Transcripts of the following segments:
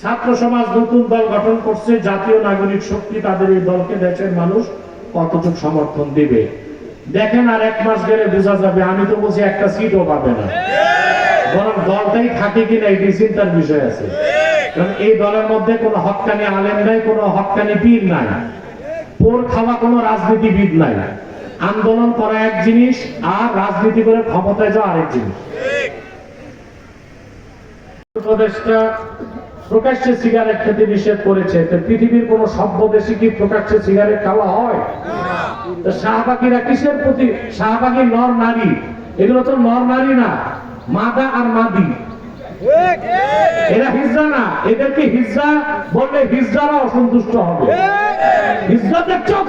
ছাত্র সমাজ নতুন দল গঠন করছে জাতীয় নাগরিক শক্তি তাদের এই দলকে দেশের মানুষ কতটুকু সমর্থন দিবে? দেখেন আর এক মাস গেলে বোঝা যাবে আমি তো বলছি একটা সিটও পাবে না। বরং দলটাই থাকে কিনা এই চিন্তার বিষয় আছে। কারণ এই দলের মধ্যে কোনো হকানি আলেম নাই কোনো হকানি পীর নাই। পোর খাওয়া কোনো রাজনীতিবিদ নাই। আন্দোলন করা এক জিনিস আর রাজনীতি করে ক্ষমতায় যাওয়া আরেক জিনিস। উপদেশটা প্রকাশ্যে সিগারেট খেতে নিষেধ করেছে। পৃথিবীর কোন সভ্য দেশে কি প্রকাশ্যে সিগারেট খাওয়া হয়? শাহবাগীরা কিসের প্রতি? শাহবাগী নর নারী। এগুলো তো নর নারী না, মাদা আর মাদি। এরা না, এদেরকে বললে অসন্তুষ্ট হবে।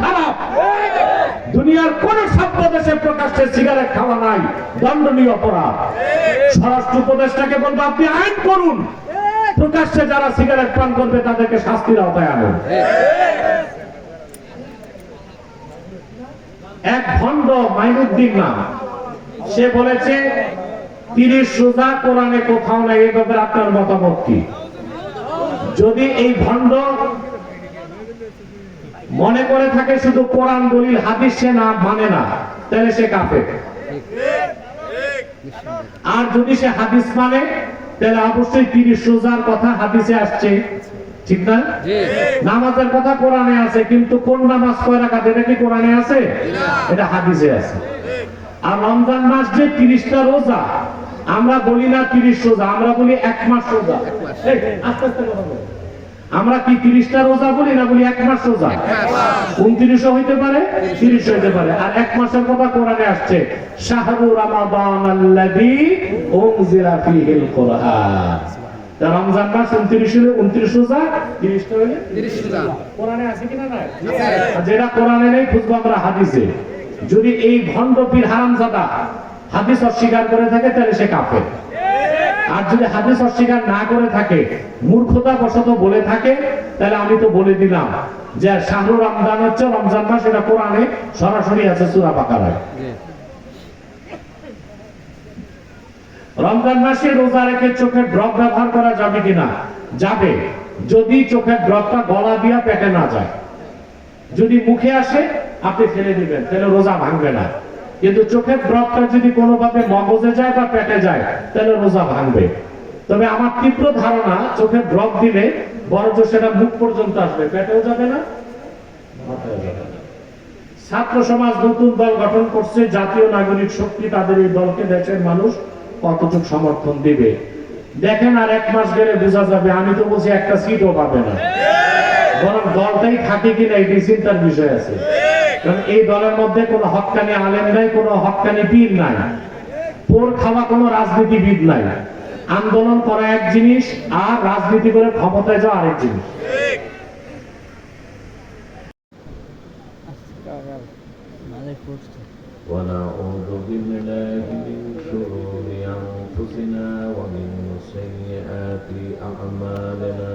খারাপ। দুনিয়ার কোন সভ্য দেশে প্রকাশ্যে সিগারেট খাওয়া নাই, দণ্ডনীয় অপরাধ। স্বরাষ্ট্র উপদেষ্টাকে বলব, আপনি আইন করুন। প্রকাশ্যে যারা সিগারেট পান করবে, তাদেরকে শাস্তির আওতায় আনুন। এক ভণ্ড মাইনুদ্দিন নাম। সে বলেছে, তিরিশ সোজা কোরআনে কোথাও নাই এই ব্যাপারে আপনার মতামত কি? যদি এই ভণ্ড মনে করে থাকে শুধু কোরআন দলিল, হাদিস সে না মানে না, তাহলে সে কাফে আর যদি সে হাদিস মানে তাহলে অবশ্যই তিরিশ সোজার কথা হাদিসে আসছে। ঠিক না? নামাজের কথা কোরআনে আছে কিন্তু কোন নামাজ কয় রাখা এটা কি কোরআনে আছে? এটা হাদিসে আছে। আর রমজান মাস যে তিরিশটা রোজা আমরা বলি না তিরিশ রোজা আমরা বলি এক মাস রোজা। আস্তে আস্তে কথা বলো। আমরা কি তিরিশটা রোজা বলি না বলি এক মাস রোজা? উনত্রিশও হইতে পারে তিরিশ হইতে পারে। আর এক মাসের কথা কোরআনে আসছে শাহরু রামাদান উনজিলা ফীহিল কোরআন। রমজান মাস উনত্রিশ হলে উনত্রিশ রোজা তিরিশটা হলে কোরআনে আছে কিনা নাই? যেটা কোরআনে নেই খুঁজবো আমরা হাদিসে। যদি এই ভণ্ড পীর হারামজাদা হাদিস অস্বীকার করে থাকে তাহলে সে কাফের। আর যদি হাদিস অস্বীকার না করে থাকে মূর্খতা বশত বলে থাকে, তাহলে আমি তো বলে দিলাম যে শাহরু রমজান হচ্ছে, রমজান মাস, এটা কোরআনে সরাসরি আছে সুরা বাকারায়। রমজান মাসে রোজা রেখে চোখে ড্রপ ব্যবহার করা যাবে কিনা? যাবে। যদি চোখের ড্রপটা গলা দিয়া পেটে না যায়। যদি মুখে আসে, আপনি ফেলে দিবেন, তাহলে রোজা ভাঙবে না। কিন্তু চোখের ড্রপটা যদি কোনোভাবে মগজে যায় বা পেটে যায়, তাহলে রোজা ভাঙবে। তবে আমার তীব্র ধারণা, চোখের ড্রপ দিলে বরঞ্চ সেটা মুখ পর্যন্ত আসবে। পেটেও যাবে না। ছাত্র সমাজ নতুন দল গঠন করছে, জাতীয় নাগরিক শক্তি তাদের এই দলকে দেশের মানুষ কতটুকু সমর্থন দিবে? দেখেন আর এক মাস গেলে বোঝা যাবে, আমি তো বলছি একটা সিটও পাবে না। বরং দলটাই থাকে কিনা এই চিন্তার বিষয় আছে। কারণ এই দলের মধ্যে কোনো হকানি আলেম নাই কোনো হকানি পীর নাই পোর খাওয়া কোনো রাজনীতিবিদ নাই আন্দোলন করা এক জিনিস আর রাজনীতি করে ক্ষমতায় যাওয়া আরেক জিনিস ونعوذ بالله من شرور أنفسنا ومن سيئات أعمالنا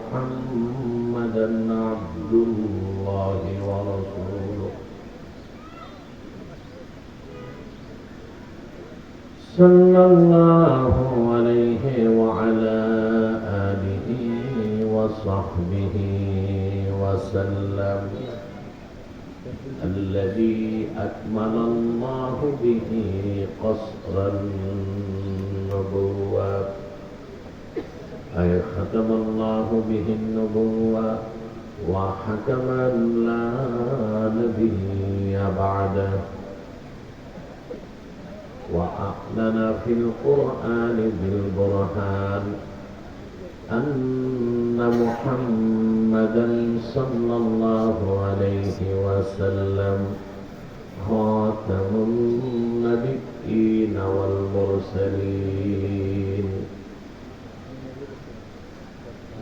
محمدا عبد الله ورسوله. صلى الله عليه وعلى آله وصحبه وسلم. الذي أكمل الله به قصر النبوة أي ختم الله به النبوة وحكم أن لا نبي بعده. وأعلن في القرآن بالبرهان أن محمدا صلى الله عليه وسلم خاتم النبيين والمرسلين المرسلين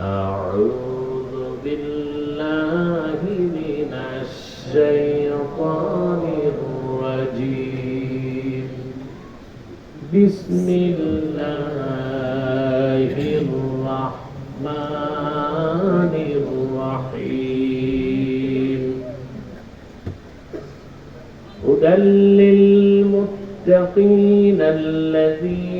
أعوذ بالله من الشيطان الرجيم. بسم الله الرحمن الرحيم. هدى للمتقين الذين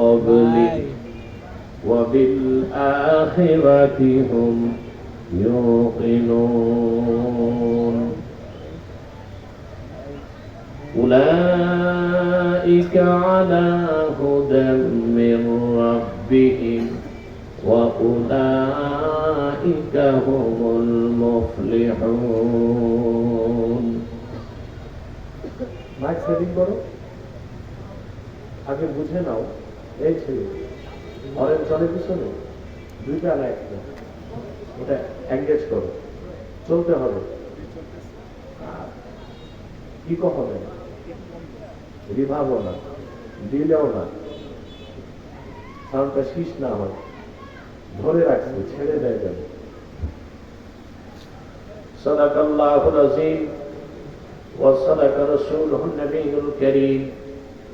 قبلك وبالآخرة هم يوقنون أولئك على هدى من ربهم وأولئك هم المفلحون মাইক সেটিং করো আগে বুঝে নাও এই ছেলে অরেঞ্জ চলে পিছনে দুইটা না একটা ওটা এঙ্গেজ করো চলতে হবে আর ইকো হবে না রিভাবও না দিলেও না সাউন্ডটা শীষ না হয় ধরে রাখছে ছেড়ে দেয় যাবে صدق الله العظيم وصدق رسوله النبي الكريم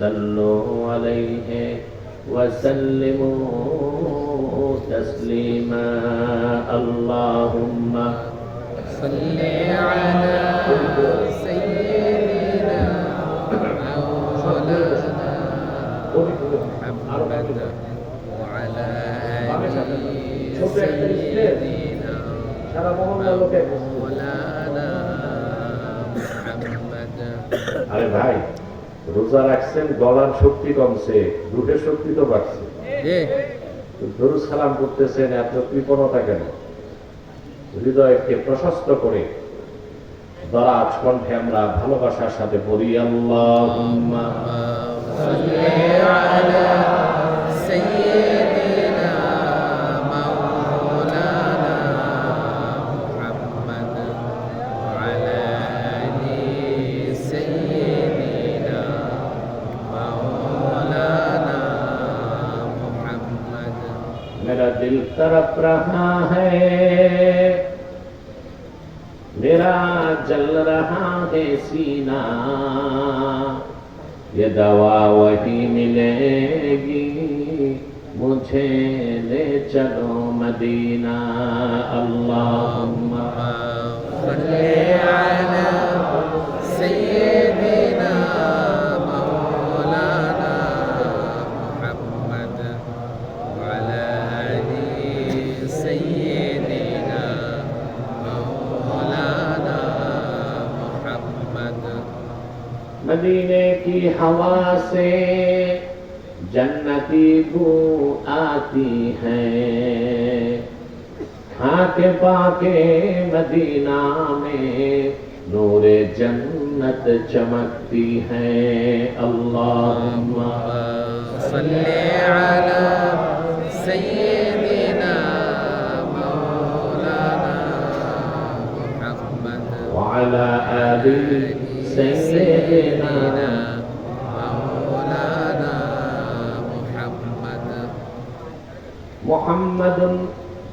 صلوا عليه وسلموا تسليما اللهم صل على سيدنا مولانا محمد وعلى آل سيدنا সারা মহল্লা লোকে مولانا محمد আরে ভাই রোজা রাখছেন গলার শক্তি কমছে দুটের শক্তি তো বাড়ছে। দরুজ সালাম করতেছেন এত কৃপণতা কেন? হৃদয়কে প্রশস্ত করে দরাজ কণ্ঠে আমরা ভালোবাসার সাথে বলি আল্লাহ तरफ़ रहा है। मेरा जल रहा है सीना। ये दवा वही मिलेगी, मुझे ले चलो मदीना। अल्लाहुम्मा हवा से जन्नती बू आती है। खाके पाके मदीना में नूरे जन्नत चमकती है। अल्लाह محمد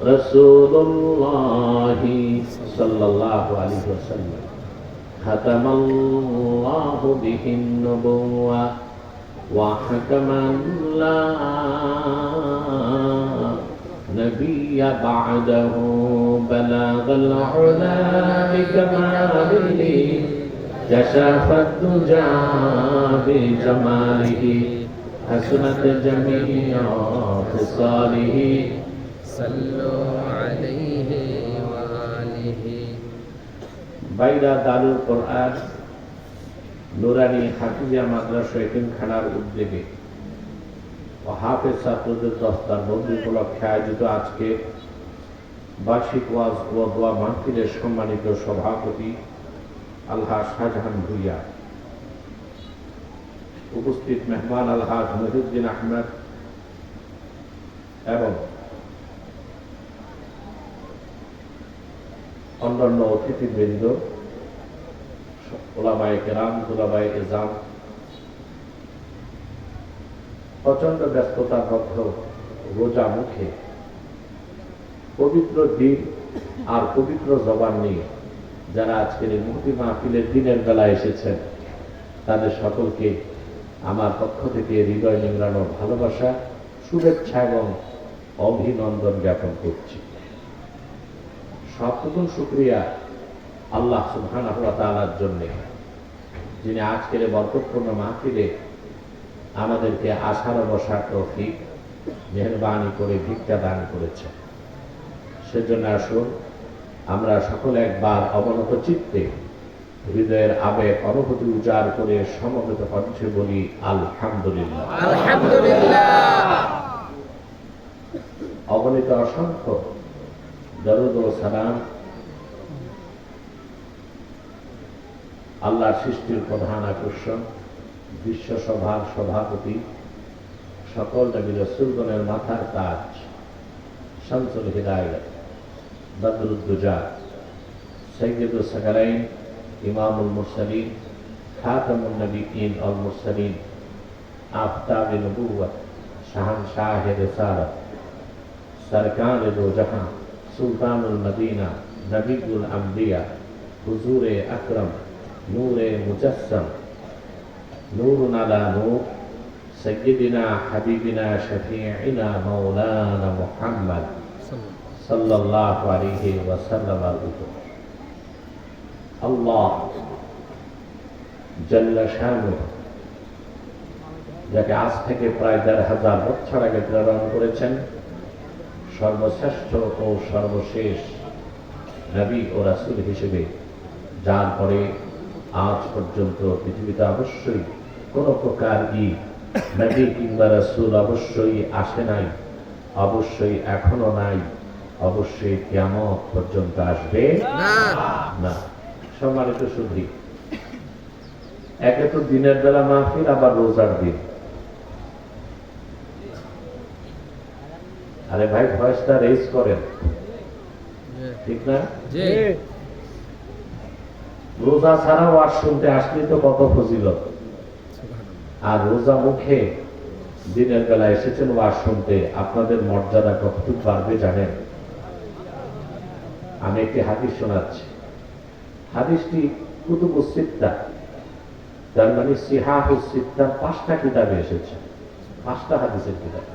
رسول الله صلى الله عليه وسلم. ختم الله به النبوة وحكم لا نبي بعده. بلغ العلا بكماله كشف الدجى بجماله. حسنت جميع خصاله صلوا عليه وآله বাইরা দারুল কোরআন নুরানি হাফিজিয়া মাদ্রাসা এতিমখানার উদ্যোগে ও হাফেজ ছাত্রদের দস্তার বন্ধু উপলক্ষে আয়োজিত আজকে বার্ষিক ওয়াজ ও দোয়া মাহফিলের সম্মানিত সভাপতি আলহা শাহজাহান ভুইয়া উপস্থিত মেহমান আলহাজ মহিউদ্দিন আহমেদ এবং অন্যান্য অতিথিবৃন্দ, ওলামায় কেরাম দুলাবাই এজাম। প্রচণ্ড ব্যস্ততার মধ্যেও রোজা মুখে পবিত্র দিন আর পবিত্র জবান নিয়ে যারা আজকের এই মাহফিলের দিনের বেলা এসেছেন, তাদের সকলকে আমার পক্ষ থেকে হৃদয় নিংড়ানো ভালোবাসা, শুভেচ্ছা এবং অভিনন্দন জ্ঞাপন করছি। সবটুকুন শুক্রিয়া আল্লাহ সুবহানাহু ওয়া তাআলার জন্য, যিনি আজকের বরকতপূর্ণ মাহফিলে আমাদেরকে আশার বসার তৌফিক, মেহরবানি করে ভিক্ষা দান করেছেন। সেজন্য আসুন, আমরা সকলে একবার অবনত চিত্তে হৃদয়ের আবেগ অনুভূতি উজাড় করে সমবেত কণ্ঠে বলি আলহামদুলিল্লাহ। অগণিত অসংখ্য দরদ ও সালাম আল্লাহ সৃষ্টির প্রধান আকর্ষণ বিশ্বসভার সভাপতি সকল নবী সুলগণের মাথার কাজ শামসুল হৃদায় বদরুদ্দুজা সৈয়দ সাকারাইন إمام المرسلين خاتم النبيين المرسلين آفتاب نبوت شہنشاہ رسالت سرکار دو جهان سلطان المدینہ نبی الانبیاء حضور اکرم نور مجسم نور نلا نور سيدنا حبيبنا شفيعنا مولانا محمد صلى الله عليه وسلم الأجر আল্লাহ যাকে আজ থেকে প্রায় দেড় হাজার বছর আগে প্রেরণ করেছেন সর্বশ্রেষ্ঠ ও সর্বশেষ নবী ও রাসুল হিসেবে যার পরে আজ পর্যন্ত পৃথিবীতে অবশ্যই কোন প্রকার ই নবী কিংবা রাসুল অবশ্যই আসে নাই অবশ্যই এখনও নাই অবশ্যই কেমন পর্যন্ত আসবে না। সম্মানিত শুধু একে তো দিনের বেলা মাহফিল আবার রোজার দিন। আরে ভাই ভয়েসটা রেজ করেন। ঠিক না? রোজা ছাড়া ওয়াজ শুনতে আসলে তো কত ফজিলত। আর রোজা মুখে দিনের বেলা এসেছেন ওয়াজ শুনতে আপনাদের মর্যাদা কতটুকু বাড়বে জানেন? আমি একটি হাদিস শোনাচ্ছি। হাদিসটি কুতুবু সিত্তা তার মানে সিহাহু সিত্তা পাঁচটা কিতাবে এসেছে পাঁচটা হাদিসের কিতাব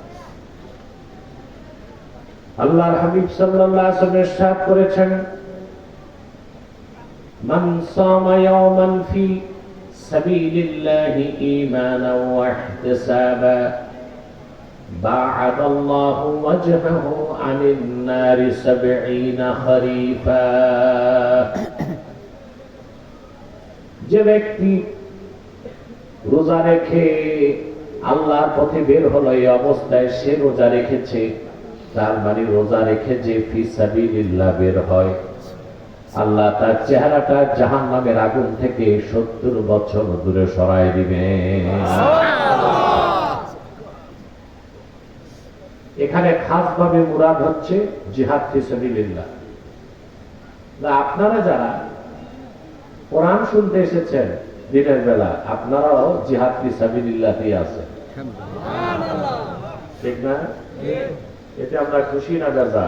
আল্লাহর হাবিব সাল্লাল্লাহু আলাইহি ওয়াসাল্লাম ইরশাদ করেছেন من صام يوما في سبيل الله إيمانا واحتسابا باعد الله وجهه عن النار سبعين خريفا যে ব্যক্তি রোজা রেখে আল্লাহর পথে বের হলো, এই অবস্থায় সে রোজা রেখেছে। তার মানে রোজা রেখে যে ফি সাবিলিল্লাহ বের হয়, আল্লাহ তার চেহারাটা জাহান নামের আগুন থেকে সত্তর বছর দূরে সরাই দিবে। এখানে খাস ভাবে মুরাদ হচ্ছে জিহাদ ফিসাবিল্লাহ আপনারা যারা কোরআন শুনতে এসেছেন দিনের বেলা। আপনারাও জিহাদ ফিসাবিল্লাহ আছেন ঠিক না? এতে আমরা খুশি না বেজা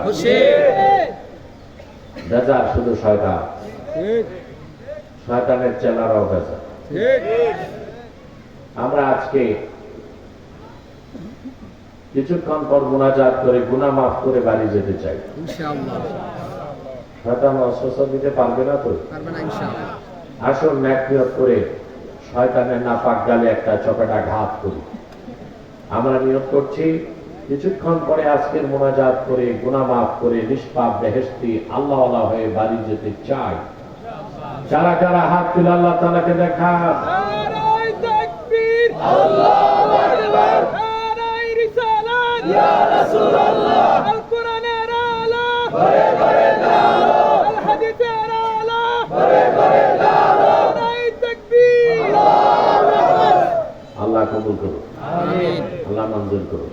বেজা শুধু শয়তান। শয়তানের চেলারাও বেজা আমরা আজকে কিছুক্ষণ পর মোনাজাত করে গুনাহ মাফ করে বাড়ি যেতে চাই। শয়তান অস্বস্থ দিতে পারবে না তো? পারবে না ইনশাআল্লাহ। আসল ন্যাক করে শয়তানের নাপাক গালে একটা চপাটা ঘাত করি। আমরা নিয়ত করছি কিছুক্ষণ পরে আজকের মোনাজাত করে গুনাহ মাফ করে নিষ্পাপ বেহেস্তি আল্লাহ আল্লাহ হয়ে বাড়ি যেতে চাই। যারা যারা হাত তুলে আল্লাহ তালাকে দেখা আল্লাহু কবুল করুন আল্লাহ মঞ্জুর করুন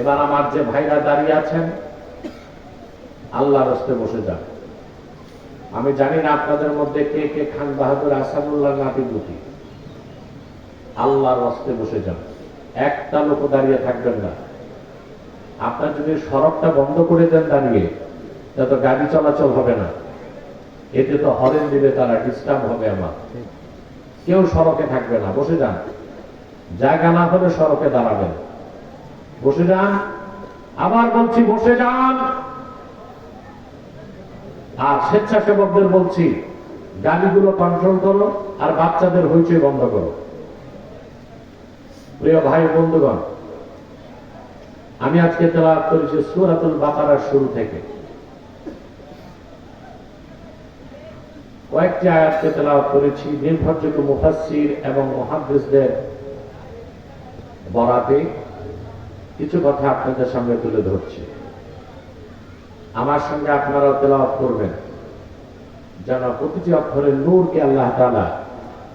এবার আমার যে ভাইরা দাঁড়িয়ে আছেন আল্লাহ রস্তে বসে যান। আমি জানি না আপনাদের মধ্যে কে কে খান বাহাদুর আসাদুল্লাহ নাতি দুটি আল্লাহর রস্তে বসে যান। একটা লোক দাঁড়িয়ে থাকবেন না। আপনার যদি সড়কটা বন্ধ করে দেন দাঁড়িয়ে তা তো গাড়ি চলাচল হবে না। এতে তো হরেন দিলে তারা ডিস্টার্ব হবে আমার। কেউ সড়কে থাকবে না। বসে যান। জায়গা না হলে সড়কে দাঁড়াবেন। বসে যান, আবার বলছি, বসে যান। আর স্বেচ্ছাসেবকদের বলছি, গাড়িগুলো কন্ট্রোল করো আর বাচ্চাদের হইচই বন্ধ করো। প্রিয় ভাই বন্ধুগণ, আমি আজকে তেলাওয়াত করেছি সুরাতুল বাকারার শুরু থেকে। কয়েকটি আয়াতকে তেলাওয়াত করেছি নির্ভরযোগ্য মুফাসসির এবং মুহাদ্দিসদের বরাতে কিছু কথা আপনাদের সামনে তুলে ধরছি আমার সঙ্গে আপনারাও তেলাওয়াত করবেন যেন প্রতিটি অক্ষরের নূরকে আল্লাহ তাআলা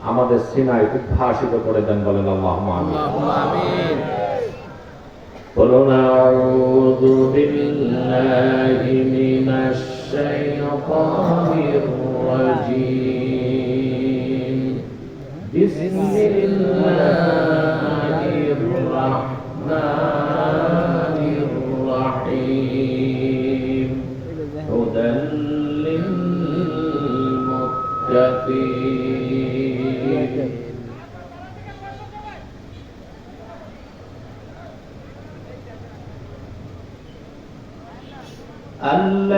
আমাদের সিনায় উদ্ভাসিত করে দেন বলেন আল্লাহ আল্লাহুম্মা আমিন قل أعوذ بالله من الشيطان الرجيم بسم الله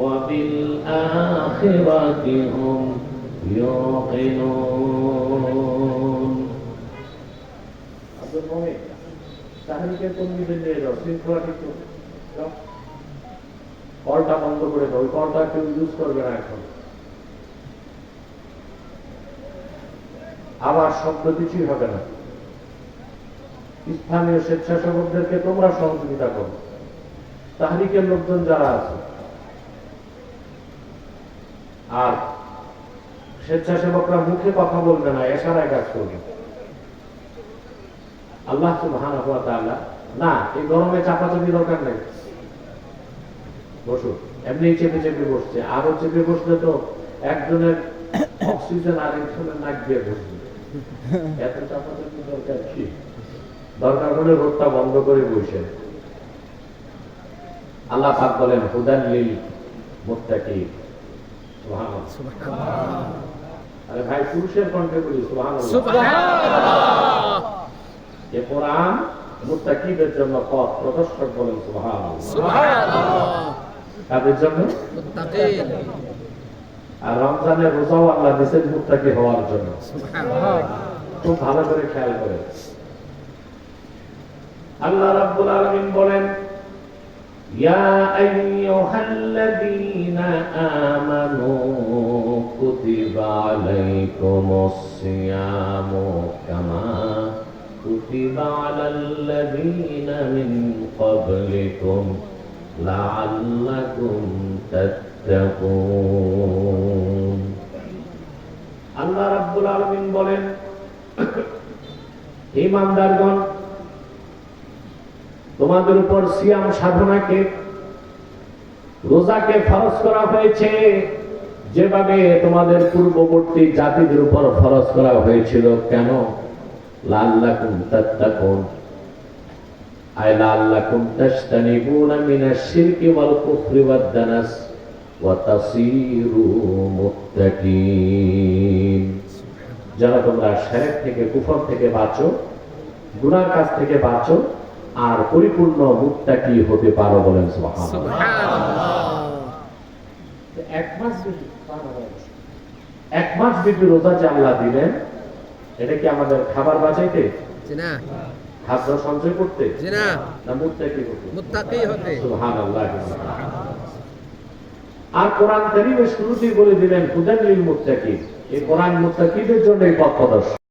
وبالآخرة هم يوقنون আব্দুল মোমিন তাহরিকে কর্মীদের নিয়ে যাও শৃঙ্খলা ঠিক করো। যাও। কলটা বন্ধ করে দাও ওই কলটা কেউ ইউজ করবে না এখন আবার শব্দ কিছুই হবে না স্থানীয় স্বেচ্ছাসেবকদেরকে তোমরা সহযোগিতা করো তাহরিকের লোকজন যারা আছে আর স্বেচ্ছাসেবকরা মুখে কথা বলবে না, এশারায় কাজ করবে। আল্লাহ সুবহানাহু ওয়া না, এই গরমে চাপাচাপি দরকার নেই। বসুন এমনি চেপে চেপে বসছে। আরও চেপে বসলে তো একজনের অক্সিজেন আরেকজনের নাক দিয়ে বসবে। এত চাপাচাপি দরকার কি? দরকার হলে রোডটা বন্ধ করে বসে। আল্লাহ পাক বলেন হুদাল্লিল মুত্তাকিন। সুবহানাল্লাহ আরে ভাই পুরুষের কণ্ঠে বলি এ কোরআন মুত্তাকিদের জন্য পথ প্রদর্শক বলেন তাদের জন্য? আর রমজানের রোজাও আল্লাহ দিচ্ছেন মুক্তাকি হওয়ার জন্য। খুব ভালো করে খেয়াল করে। আল্লাহ রাব্বুল আলামিন বলেন ইয়া আইয়ুহাল্লাযীনা আমানু কুতিবা আলাইকুমুস সিয়ামু কামা কুতিবা আলাল্লাযীনা মিন ক্বাবলিকুম লাআল্লাকুম তাত্তাকুন আল্লাহ রাব্বুল আলামিন বলেন, ইমানদারগণ তোমাদের উপর সিয়াম সাধনাকে, রোজাকে ফরজ করা হয়েছে। যেভাবে তোমাদের পূর্ববর্তী জাতিদের উপর ফরজ করা হয়েছিল, কেন? যারা তোমরা শেরেক থেকে, কুফর থেকে বাঁচো, গুনার কাছ থেকে বাঁচো আর পরিপূর্ণ মুক্তাকি হতে পারো বলেন এক মাস এক রোজা যে আল্লাহ দিলেন এটা কি আমাদের খাবার বাঁচাইতে? না। খাদ্য সঞ্চয় করতে? না। না মুক্তাকি মুত্তাকি হতে? সুবহানাল্লাহ আর কোরআন কারীমের শুরুতেই বলে দিলেন হুদান লিল মুত্তাকিন। এই কোরআন মুত্তাকিদের জন্য এই পথ প্রদর্শন।